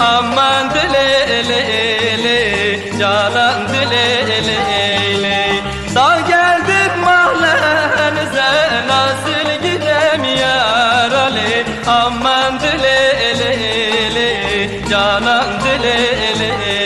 Aman dile ele ele Canan dile ele ele. Sağ geldim mahallenize Nasıl gidem yaralı Aman dile ele ele Canan dile ele ele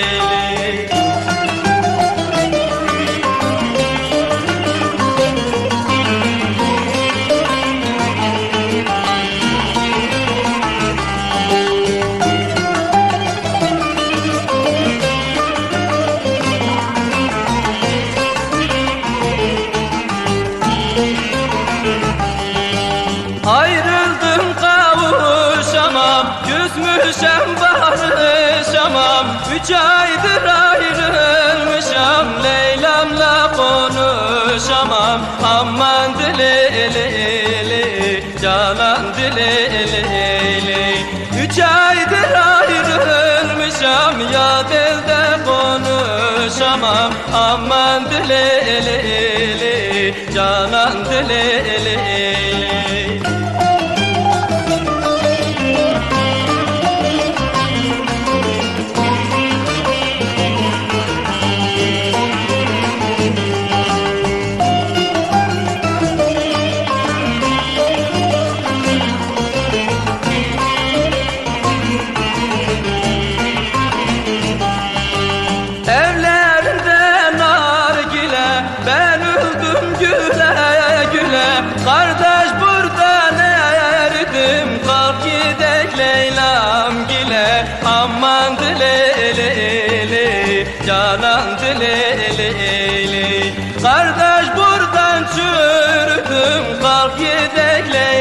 Küsmüşem barışamam Üç aydır ayrılmışam. Leylamla konuşamam Aman dile ele ele Canan dile ele ele Üç aydır ayrılmışam Ya elde konuşamam. Aman dile ele ele Canan dile ele ele Aman dile le le Canan dile le le Kardeş buradan çürüdüm Kalk yedekle.